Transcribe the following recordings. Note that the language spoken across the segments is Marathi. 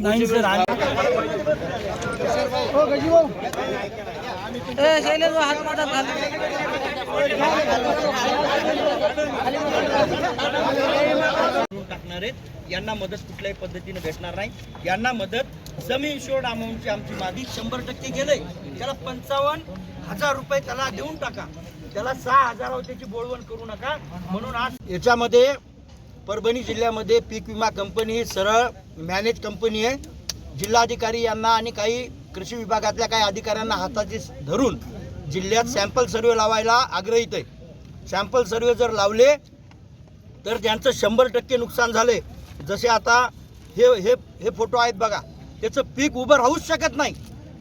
नाही सर करून टाकणार आहेत. यांना मदत कुठल्याही पद्धतीने भेटणार नाही. यांना मदत जमीन इन्शुर्ड अमाऊंटची आमची मागणी शंभर टक्के गेलंय. त्याला पंचावन्न हजार रुपये त्याला देऊन टाका. त्याला सहा हजारावर त्याची बोळवण करू नका. म्हणून आज याच्यामध्ये परभणी जिल्ह्यामध्ये पीक विमा कंपनी ही सरळ मॅनेज कंपनी आहे. जिल्हाधिकारी यांना आणि काही कृषी विभागातल्या काही अधिकाऱ्यांना हाताची धरून जिल्ह्यात सॅम्पल सर्वे लावायला आग्रहित आहे सॅम्पल सर्वे जर लावले तर त्यांचं शंभर टक्के नुकसान झाले जसे आता हे हे हे फोटो आहेत बघा त्याचं पीक उभं राहूच शकत नाही.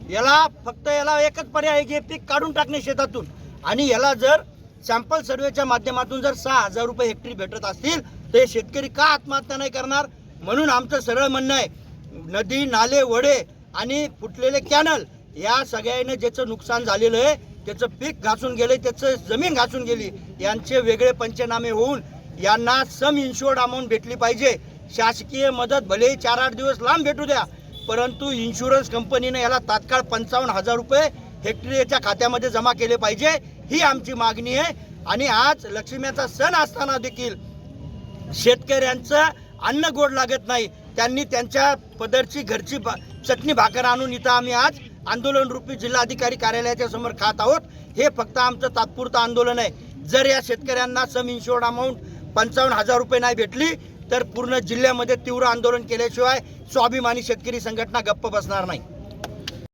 याला फक्त याला एकच पर्याय आहे की पीक काढून टाकणे शेतातून. आणि याला जर सॅम्पल सर्वेच्या माध्यमातून जर सहा हजार रुपये हेक्टरी भेटत असतील तर हे शेतकरी का आत्महत्या नाही करणार? म्हणून आमचं सरळ म्हणणं आहे नदी नाले वडे आणि फुटलेले कॅनल या सगळ्याने ज्याचं नुकसान झालेलं आहे त्याचं पीक घासून गेलं त्याचं जमीन घासून गेली यांचे वेगळे पंचनामे होऊन यांना सम इन्शुअर्ड अमाऊंट भेटली पाहिजे. शासकीय मदत भले चार आठ दिवस लांब भेटू द्या परंतु इन्शुरन्स कंपनीने याला तात्काळ पंचावन्न हजार रुपये हेक्टरी याच्या खात्यामध्ये जमा केले पाहिजे ही आमची मागणी आहे. आणि आज लक्ष्मीचा सण असताना देखील शेतकऱ्यांचं अन्न गोड लागत नाही. त्यांनी त्यांच्या पदरची घरची चटणी भाकर आणून इथं आम्ही आज आंदोलन रूपी जिल्हाधिकारी कार्यालयाच्या समोर खात आहोत. हे फक्त आमचं तात्पुरतं आंदोलन आहे. जर या शेतकऱ्यांना सम इन्शुअर्ड अमाऊंट पंचावन्न हजार रुपये नाही भेटली तर पूर्ण जिल्ह्यामध्ये तीव्र आंदोलन केल्याशिवाय स्वाभिमानी शेतकरी संघटना गप्प बसणार नाही.